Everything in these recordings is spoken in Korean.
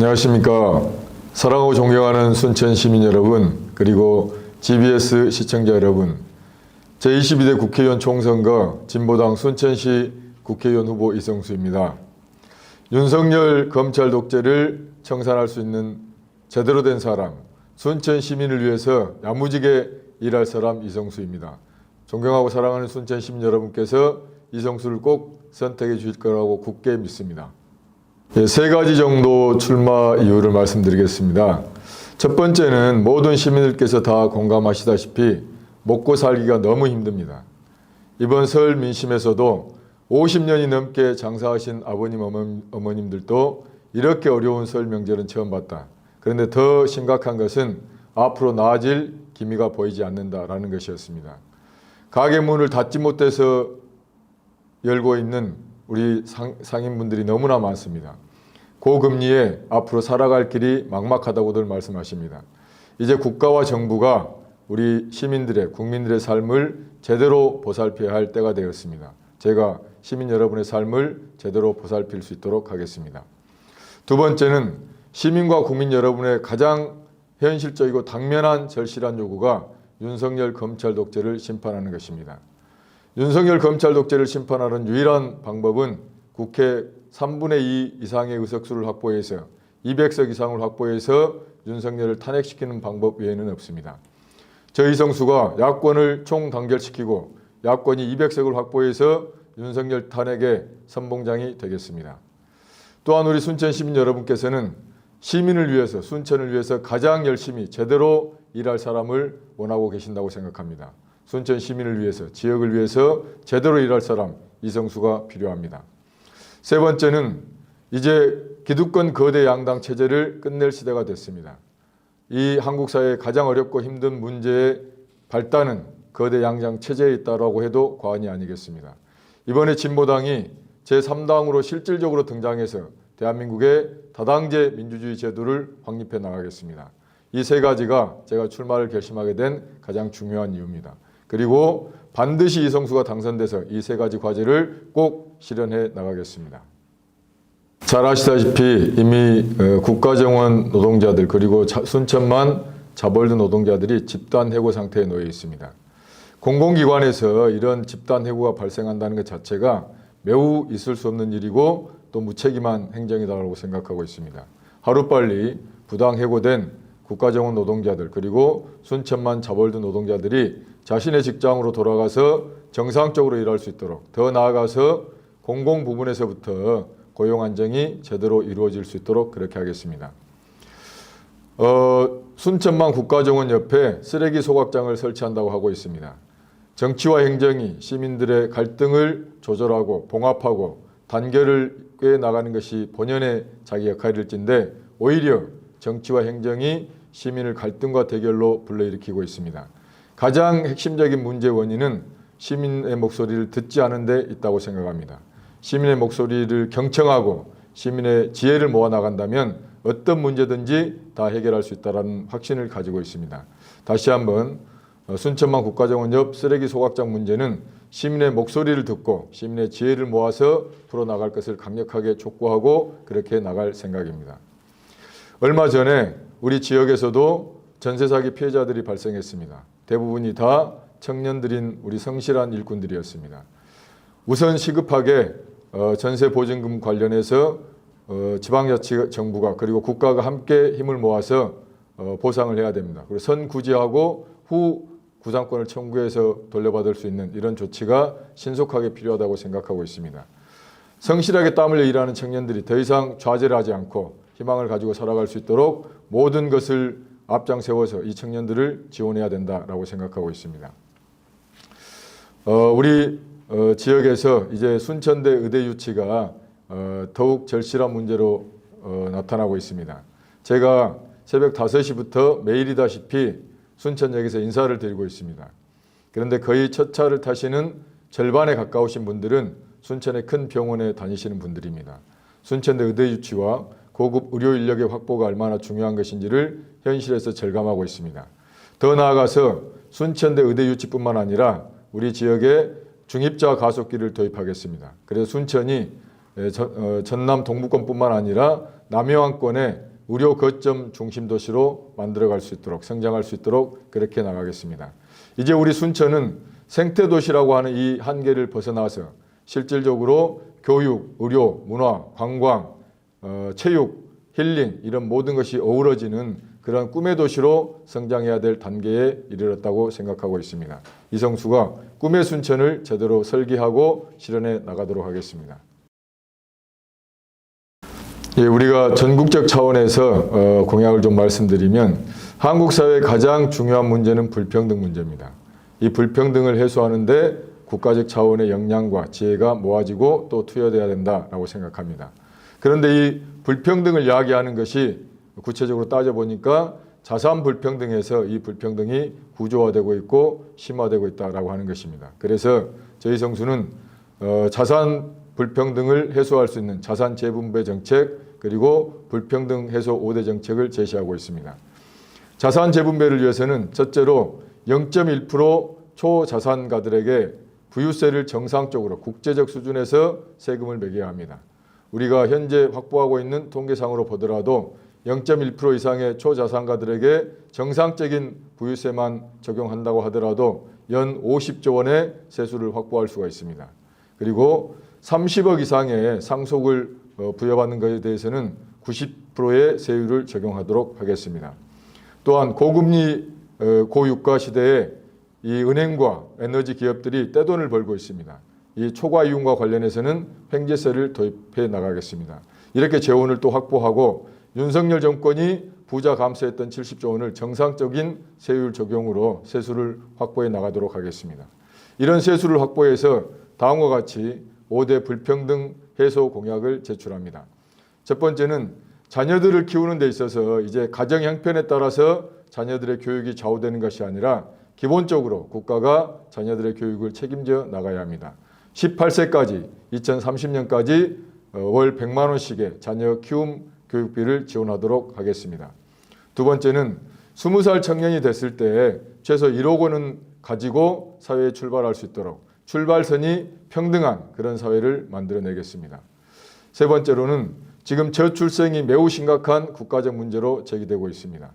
안녕하십니까. 사랑하고 존경하는 순천 시민 여러분, 그리고 GBS 시청자 여러분. 제22대 국회의원 총선거 진보당 순천시 국회의원 후보 이성수입니다. 윤석열 검찰 독재를 청산할 수 있는 제대로 된 사람, 순천 시민을 위해서 야무지게 일할 사람 이성수입니다. 존경하고 사랑하는 순천 시민 여러분께서 이성수를 꼭 선택해 주실 거라고 굳게 믿습니다. 예, 세 가지 정도 출마 이유를 말씀드리겠습니다. 첫 번째는 모든 시민들께서 다 공감하시다시피 먹고 살기가 너무 힘듭니다. 이번 설 민심에서도 50년이 넘게 장사하신 아버님, 어머- 어머님들도 이렇게 어려운 설 명절은 처음 봤다. 그런데 더 심각한 것은 앞으로 나아질 기미가 보이지 않는다라는 것이었습니다. 가게 문을 닫지 못해서 열고 있는 우리 상, 상인분들이 너무나 많습니다. 고금리에 앞으로 살아갈 길이 막막하다고들 말씀하십니다. 이제 국가와 정부가 우리 시민들의 국민들의 삶을 제대로 보살펴야 할 때가 되었습니다. 제가 시민 여러분의 삶을 제대로 보살필 수 있도록 하겠습니다. 두 번째는 시민과 국민 여러분의 가장 현실적이고 당면한 절실한 요구가 윤석열 검찰 독재를 심판하는 것입니다. 윤석열 검찰 독재를 심판하는 유일한 방법은 국회 3분의 2 이상의 의석수를 확보해서 200석 이상을 확보해서 윤석열을 탄핵시키는 방법 외에는 없습니다. 저 이성수가 야권을 총단결시키고 야권이 200석을 확보해서 윤석열 탄핵의 선봉장이 되겠습니다. 또한 우리 순천 시민 여러분께서는 시민을 위해서 순천을 위해서 가장 열심히 제대로 일할 사람을 원하고 계신다고 생각합니다. 순천 시민을 위해서 지역을 위해서 제대로 일할 사람 이성수가 필요합니다. 세 번째는 이제 기득권 거대 양당 체제를 끝낼 시대가 됐습니다. 이 한국 사회의 가장 어렵고 힘든 문제의 발단은 거대 양당 체제에 있다라고 해도 과언이 아니겠습니다. 이번에 진보당이 제3당으로 실질적으로 등장해서 대한민국의 다당제 민주주의 제도를 확립해 나가겠습니다. 이 세 가지가 제가 출마를 결심하게 된 가장 중요한 이유입니다. 그리고 반드시 이 성수가 당선돼서 이 세 가지 과제를 꼭 실현해 나가겠습니다. 잘 아시다시피 이미 어, 국가정원 노동자들 그리고 자- 순천만 자벌드 노동자들이 집단 해고 상태에 놓여 있습니다. 공공기관에서 이런 집단 해고가 발생한다는 것 자체가 매우 있을 수 없는 일이고 또 무책임한 행정이다라고 생각하고 있습니다. 하루빨리 부당 해고된 국가정원 노동자들 그리고 순천만 자벌드 노동자들이 자신의 직장으로 돌아가서 정상적으로 일할 수 있도록 더 나아가서 공공 부문에서부터 고용 안정이 제대로 이루어질 수 있도록 그렇게 하겠습니다. 어, 순천만 국가정원 옆에 쓰레기 소각장을 설치한다고 하고 있습니다. 정치와 행정이 시민들의 갈등을 조절하고 봉합하고 단결을 꾀 나가는 것이 본연의 자기 역할일진데 오히려 정치와 행정이 시민을 갈등과 대결로 불러일으키고 있습니다. 가장 핵심적인 문제 원인은 시민의 목소리를 듣지 않은 데 있다고 생각합니다. 시민의 목소리를 경청하고 시민의 지혜를 모아 나간다면 어떤 문제든지 다 해결할 수 있다는 확신을 가지고 있습니다. 다시 한번 어, 순천만 국가정원 옆 쓰레기 소각장 문제는 시민의 목소리를 듣고 시민의 지혜를 모아서 풀어나갈 것을 강력하게 촉구하고 그렇게 나갈 생각입니다. 얼마 전에 우리 지역에서도 전세 사기 피해자들이 발생했습니다. 대부분이 다 청년들인 우리 성실한 일꾼들이었습니다. 우선 시급하게 어, 전세 보증금 관련해서 어, 지방자치 정부가 그리고 국가가 함께 힘을 모아서 어, 보상을 해야 됩니다. 그리고 선구제하고 후 구상권을 청구해서 돌려받을 수 있는 이런 조치가 신속하게 필요하다고 생각하고 있습니다. 성실하게 땀을 흘려 일하는 청년들이 더 이상 좌절을 하지 않고 희망을 가지고 살아갈 수 있도록 모든 것을 앞장 세워서 이 청년들을 지원해야 된다라고 생각하고 있습니다. 어, 우리 어, 지역에서 이제 순천대 의대 유치가 어, 더욱 절실한 문제로 어, 나타나고 있습니다. 제가 새벽 5시부터 매일이다시피 순천역에서 인사를 드리고 있습니다. 그런데 거의 첫 차를 타시는 절반에 가까우신 분들은 순천의 큰 병원에 다니시는 분들입니다. 순천대 의대 유치와 고급 의료 인력의 확보가 얼마나 중요한 것인지를 현실에서 절감하고 있습니다. 더 나아가서 순천대 의대 유치뿐만 아니라 우리 지역에 중입자 가속기를 도입하겠습니다. 그래서 순천이 에, 전- 어, 전남 동부권뿐만 아니라 남해안권에 의료 거점 중심 도시로 만들어갈 수 있도록 성장할 수 있도록 그렇게 나가겠습니다. 이제 우리 순천은 생태 도시라고 하는 이 한계를 벗어나서 실질적으로 교육, 의료, 문화, 관광, 어, 체육, 힐링 이런 모든 것이 어우러지는 그런 꿈의 도시로 성장해야 될 단계에 이르렀다고 생각하고 있습니다. 이성수가 꿈의 순천을 제대로 설계하고 실현해 나가도록 하겠습니다. 예, 우리가 전국적 차원에서 어, 공약을 좀 말씀드리면 한국 사회의 가장 중요한 문제는 불평등 문제입니다. 이 불평등을 해소하는데 국가적 차원의 역량과 지혜가 모아지고 또 투여돼야 된다라고 생각합니다. 그런데 이 불평등을 이야기하는 것이 구체적으로 따져보니까 자산 불평등에서 이 불평등이 구조화되고 있고 심화되고 있다라고 하는 것입니다. 그래서 저희 성수는 어, 자산 불평등을 해소할 수 있는 자산 재분배 정책 그리고 불평등 해소 5대 정책을 제시하고 있습니다. 자산 재분배를 위해서는 첫째로 0.1% 초자산가들에게 부유세를 정상적으로 국제적 수준에서 세금을 매겨야 합니다. 우리가 현재 확보하고 있는 통계상으로 보더라도 0.1% 이상의 초자산가들에게 정상적인 부유세만 적용한다고 하더라도 연 50조 원의 세수를 확보할 수가 있습니다. 그리고 30억 이상의 상속을 어, 부여받는 것에 대해서는 90%의 세율을 적용하도록 하겠습니다. 또한 고금리 어, 고유가 시대에 이 은행과 에너지 기업들이 떼돈을 벌고 있습니다. 이 초과 이윤과 관련해서는 횡재세를 도입해 나가겠습니다. 이렇게 재원을 또 확보하고 윤석열 정권이 부자 감세했던 70조 원을 정상적인 세율 적용으로 세수를 확보해 나가도록 하겠습니다. 이런 세수를 확보해서 다음과 같이 5대 불평등 해소 공약을 제출합니다. 첫 번째는 자녀들을 키우는 데 있어서 이제 가정 형편에 따라서 자녀들의 교육이 좌우되는 것이 아니라 기본적으로 국가가 자녀들의 교육을 책임져 나가야 합니다. 18세까지 2030년까지 어, 월 100만 원씩의 자녀 키움 교육비를 지원하도록 하겠습니다. 두 번째는 20살 청년이 됐을 때 최소 1억 원은 가지고 사회에 출발할 수 있도록 출발선이 평등한 그런 사회를 만들어내겠습니다. 세 번째로는 지금 저출생이 매우 심각한 국가적 문제로 제기되고 있습니다.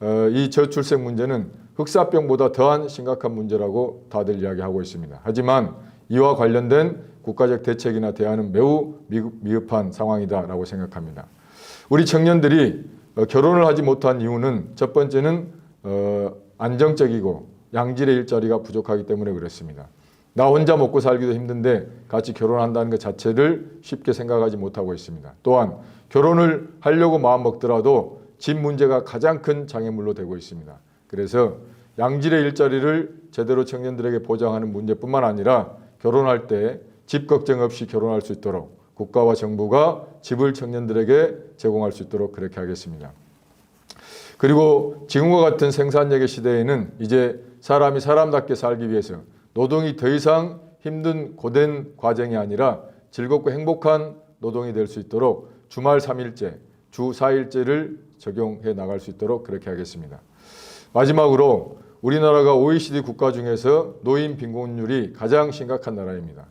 어, 이 저출생 문제는 흑사병보다 더한 심각한 문제라고 다들 이야기하고 있습니다. 하지만 이와 관련된 국가적 대책이나 대안은 매우 미흡한 상황이다라고 생각합니다. 우리 청년들이 어, 결혼을 하지 못한 이유는 첫 번째는 어, 안정적이고 양질의 일자리가 부족하기 때문에 그렇습니다. 나 혼자 먹고 살기도 힘든데 같이 결혼한다는 것 자체를 쉽게 생각하지 못하고 있습니다. 또한 결혼을 하려고 마음 먹더라도 집 문제가 가장 큰 장애물로 되고 있습니다. 그래서 양질의 일자리를 제대로 청년들에게 보장하는 문제뿐만 아니라 결혼할 때 집 걱정 없이 결혼할 수 있도록 국가와 정부가 집을 청년들에게 제공할 수 있도록 그렇게 하겠습니다. 그리고 지금과 같은 생산력의 시대에는 이제 사람이 사람답게 살기 위해서 노동이 더 이상 힘든 고된 과정이 아니라 즐겁고 행복한 노동이 될 수 있도록 주말 3일제, 주 4일제를 적용해 나갈 수 있도록 그렇게 하겠습니다. 마지막으로 우리나라가 OECD 국가 중에서 노인 빈곤율이 가장 심각한 나라입니다.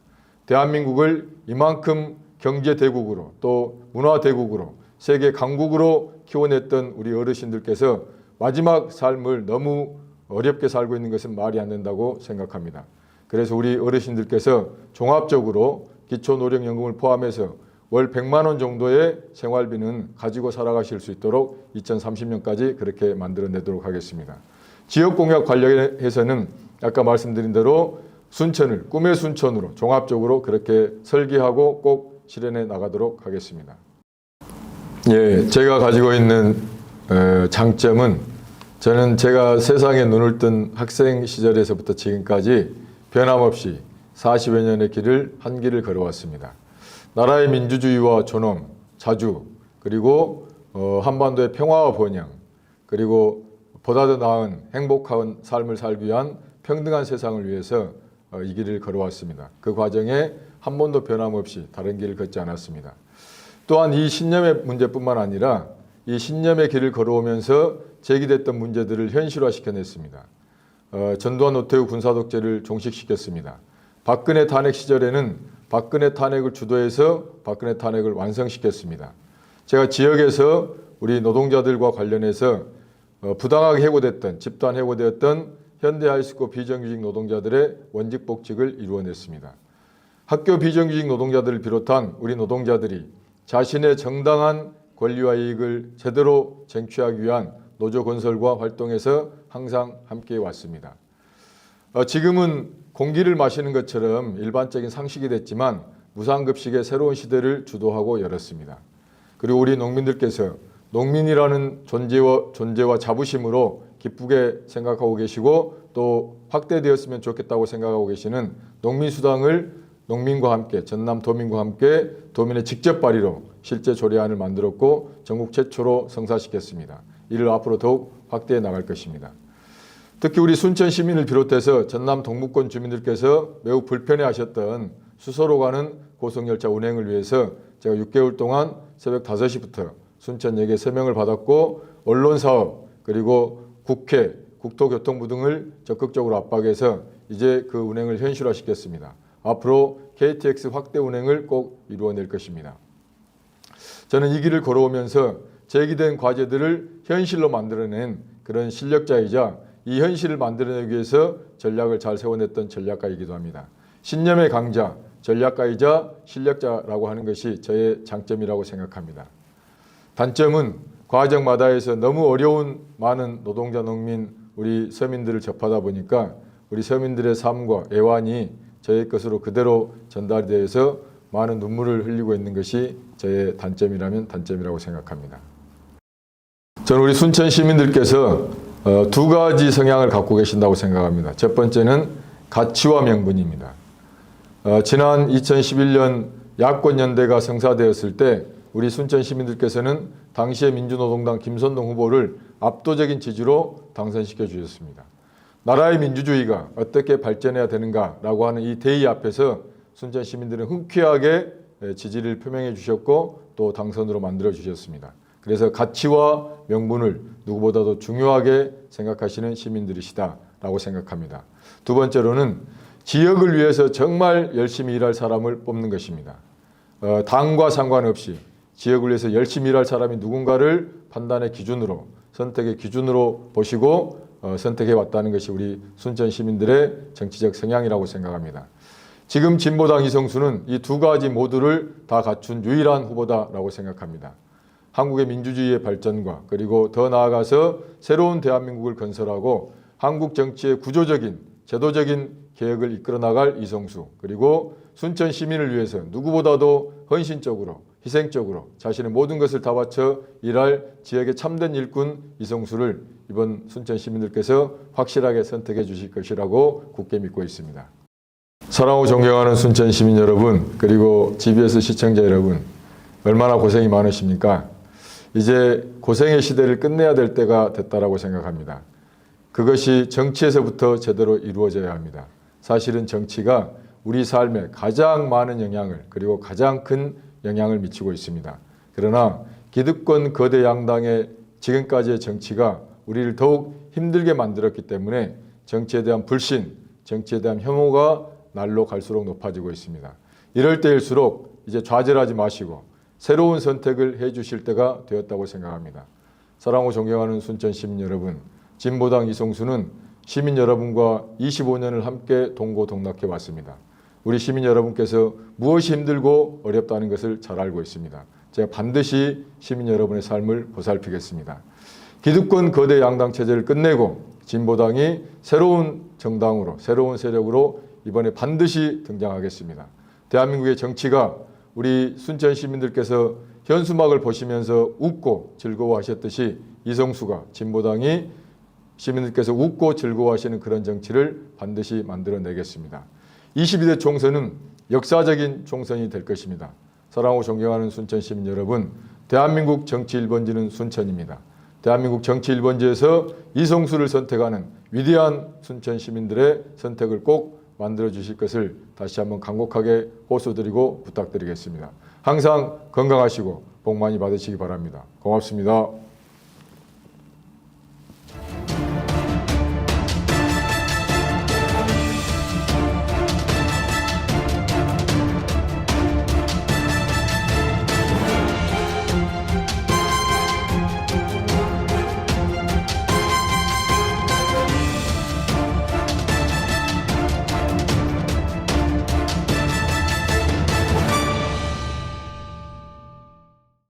대한민국을 이만큼 경제 대국으로 또 문화 대국으로 세계 강국으로 키워냈던 우리 어르신들께서 마지막 삶을 너무 어렵게 살고 있는 것은 말이 안 된다고 생각합니다. 그래서 우리 어르신들께서 종합적으로 기초노령연금을 포함해서 월 100만 원 정도의 생활비는 가지고 살아가실 수 있도록 2030년까지 그렇게 만들어내도록 하겠습니다. 지역 공약 관련해서는 아까 말씀드린 대로 순천을 꿈의 순천으로 종합적으로 그렇게 설계하고 꼭 실현해 나가도록 하겠습니다. 예, 제가 가지고 있는 어, 장점은 저는 제가 세상에 눈을 뜬 학생 시절에서부터 지금까지 변함없이 40여 년의 길을 한 길을 걸어왔습니다. 나라의 민주주의와 존엄, 자주, 그리고 어, 한반도의 평화와 번영, 그리고 보다 더 나은 행복한 삶을 살기 위한 평등한 세상을 위해서 어, 이 길을 걸어왔습니다. 그 과정에 한 번도 변함없이 다른 길을 걷지 않았습니다. 또한 이 신념의 문제뿐만 아니라 이 신념의 길을 걸어오면서 제기됐던 문제들을 현실화시켜냈습니다. 어, 전두환 노태우 군사독재를 종식시켰습니다. 박근혜 탄핵 시절에는 박근혜 탄핵을 주도해서 박근혜 탄핵을 완성시켰습니다. 제가 지역에서 우리 노동자들과 관련해서 어, 부당하게 해고됐던 집단 해고되었던 현대 하이스쿨 비정규직 노동자들의 원직 복직을 이루어냈습니다. 학교 비정규직 노동자들을 비롯한 우리 노동자들이 자신의 정당한 권리와 이익을 제대로 쟁취하기 위한 노조 건설과 활동에서 항상 함께 왔습니다. 어, 지금은 공기를 마시는 것처럼 일반적인 상식이 됐지만 무상급식의 새로운 시대를 주도하고 열었습니다. 그리고 우리 농민들께서 농민이라는 존재와, 존재와 자부심으로 기쁘게 생각하고 계시고 또 확대되었으면 좋겠다고 생각하고 계시는 농민수당을 농민과 함께 전남 도민과 함께 도민의 직접 발의로 실제 조례안을 만들었고 전국 최초로 성사시켰습니다. 이를 앞으로 더욱 확대해 나갈 것입니다. 특히 우리 순천 시민을 비롯해서 전남 동북권 주민들께서 매우 불편해하셨던 수서로 가는 고속열차 운행을 위해서 제가 6개월 동안 새벽 5시부터 순천역에 서명을 받았고 언론 사업 그리고 국회, 국토교통부 등을 적극적으로 압박해서 이제 그 운행을 현실화시켰습니다. 앞으로 KTX 확대 운행을 꼭 이루어낼 것입니다. 저는 이 길을 걸어오면서 제기된 과제들을 현실로 만들어낸 그런 실력자이자 이 현실을 만들어내기 위해서 전략을 잘 세워냈던 전략가이기도 합니다. 신념의 강자, 전략가이자 실력자라고 하는 것이 저의 장점이라고 생각합니다. 단점은 과정마다에서 너무 어려운 많은 노동자, 농민, 우리 서민들을 접하다 보니까 우리 서민들의 삶과 애환이 저의 것으로 그대로 전달이 되어서 많은 눈물을 흘리고 있는 것이 저의 단점이라면 단점이라고 생각합니다. 저는 우리 순천 시민들께서 어, 두 가지 성향을 갖고 계신다고 생각합니다. 첫 번째는 가치와 명분입니다. 어, 지난 2011년 야권연대가 성사되었을 때 우리 순천 시민들께서는 당시의 민주노동당 김선동 후보를 압도적인 지지로 당선시켜 주셨습니다. 나라의 민주주의가 어떻게 발전해야 되는가라고 하는 이 대의 앞에서 순천 시민들은 흔쾌하게 예, 지지를 표명해 주셨고 또 당선으로 만들어 주셨습니다. 그래서 가치와 명분을 누구보다도 중요하게 생각하시는 시민들이시다라고 생각합니다. 두 번째로는 지역을 위해서 정말 열심히 일할 사람을 뽑는 것입니다. 어, 당과 상관없이 지역을 위해서 열심히 일할 사람이 누군가를 판단의 기준으로 선택의 기준으로 보시고 어, 선택해 왔다는 것이 우리 순천 시민들의 정치적 성향이라고 생각합니다. 지금 진보당 이성수는 이 두 가지 모두를 다 갖춘 유일한 후보다라고 생각합니다. 한국의 민주주의의 발전과 그리고 더 나아가서 새로운 대한민국을 건설하고 한국 정치의 구조적인 제도적인 개혁을 이끌어 나갈 이성수 그리고 순천 시민을 위해서 누구보다도 헌신적으로 희생적으로 자신의 모든 것을 다 바쳐 일할 지역의 참된 일꾼 이성수를 이번 순천 시민들께서 확실하게 선택해 주실 것이라고 굳게 믿고 있습니다. 사랑하고 존경하는 순천 시민 여러분 그리고 GBS 시청자 여러분 얼마나 고생이 많으십니까? 이제 고생의 시대를 끝내야 될 때가 됐다라고 생각합니다. 그것이 정치에서부터 제대로 이루어져야 합니다. 사실은 정치가 우리 삶에 가장 많은 영향을 그리고 가장 큰 영향을 미치고 있습니다. 그러나 기득권 거대 양당의 지금까지의 정치가 우리를 더욱 힘들게 만들었기 때문에 정치에 대한 불신, 정치에 대한 혐오가 날로 갈수록 높아지고 있습니다. 이럴 때일수록 이제 좌절하지 마시고 새로운 선택을 해 주실 때가 되었다고 생각합니다. 사랑하고 존경하는 순천 시민 여러분, 진보당 이성수는 시민 여러분과 25년을 함께 동고동락해 왔습니다. 우리 시민 여러분께서 무엇이 힘들고 어렵다는 것을 잘 알고 있습니다. 제가 반드시 시민 여러분의 삶을 보살피겠습니다. 기득권 거대 양당 체제를 끝내고 진보당이 새로운 정당으로 새로운 세력으로 이번에 반드시 등장하겠습니다. 대한민국의 정치가 우리 순천 시민들께서 현수막을 보시면서 웃고 즐거워하셨듯이 이성수가 진보당이 시민들께서 웃고 즐거워하시는 그런 정치를 반드시 만들어내겠습니다. 22대 총선은 역사적인 총선이 될 것입니다. 사랑하고 존경하는 순천 시민 여러분, 대한민국 정치 1번지는 순천입니다. 대한민국 정치 1번지에서 이성수를 선택하는 위대한 순천 시민들의 선택을 꼭 만들어 주실 것을 다시 한번 간곡하게 호소드리고 부탁드리겠습니다. 항상 건강하시고 복 많이 받으시기 바랍니다. 고맙습니다.